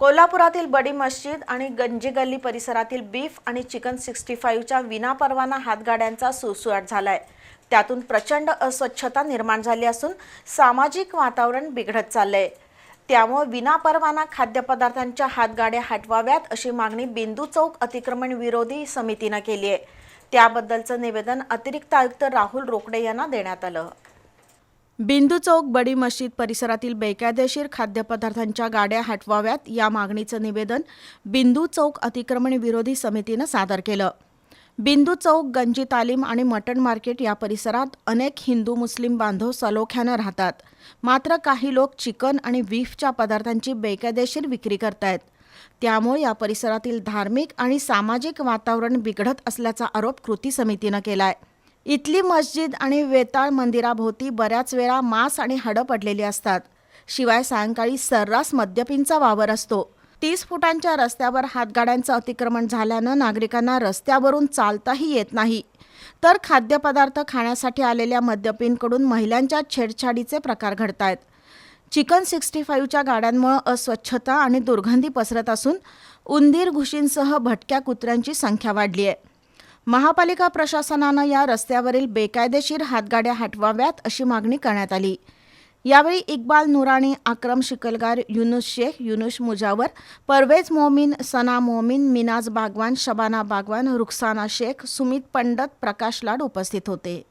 कोल्हापुरातील बडी मस्जिद आणि गंजी गल्ली परिसरातील बीफ आणि चिकन सिक्स्टी फाईव्हच्या विनापरवाना हातगाड्यांचा सुळसुळाट झालाय. त्यातून प्रचंड अस्वच्छता निर्माण झाली असून सामाजिक वातावरण बिघडत चाललंय. त्यामुळे विनापरवाना खाद्यपदार्थांच्या हातगाड्या हटवाव्यात अशी मागणी बिंदू चौक अतिक्रमण विरोधी समितीनं केली आहे त्याबद्दलचं निवेदन अतिरिक्त आयुक्त राहुल रोकडे यांना देण्यात आलं. बिंदू चौक बडी मशीद परिसरातील बेकायदेशीर खाद्यपदार्थांच्या गाड्या हटवाव्यात या मागणीचं निवेदन बिंदू चौक अतिक्रमण विरोधी समितीनं सादर केलं. बिंदू चौक गंजी तालीम आणि मटण मार्केट या परिसरात अनेक हिंदू मुस्लिम बांधव सलोख्यानं राहतात. मात्र काही लोक चिकन आणि बीफच्या पदार्थांची बेकायदेशीर विक्री करतायत. त्यामुळे या परिसरातील धार्मिक आणि सामाजिक वातावरण बिघडत असल्याचा आरोप कृती समितीनं केलाय. इथली मस्जिद आणि वेताळ मंदिराभोवती बऱ्याच वेळा मांस आणि हडं पडलेली असतात. शिवाय सायंकाळी सर्रास मद्यपींचा वावर असतो. तीस फुटांच्या रस्त्यावर हातगाड्यांचं अतिक्रमण झाल्यानं नागरिकांना रस्त्यावरून चालताही येत नाही. तर खाद्यपदार्थ खाण्यासाठी आलेल्या मद्यपींकडून महिलांच्या छेडछाडीचे प्रकार घडत आहेत चिकन सिक्स्टी फाईव्हच्या गाड्यांमुळे अस्वच्छता आणि दुर्गंधी पसरत असून उंदीर घुशींसह भटक्या कुत्र्यांची संख्या वाढली आहे महापालिका प्रशासनानं या रस्त्यावरील बेकायदेशीर हातगाड्या हटवाव्यात अशी मागणी करण्यात आली. यावेळी इक्बाल नुराणी अक्रम शिकलगार युनुस शेख युनुस मुजावर परवेज मोमीन सना मोमीन मिनाज बागवान शबाना बागवान रुखसाना शेख सुमित पंडत प्रकाश लाड उपस्थित होते.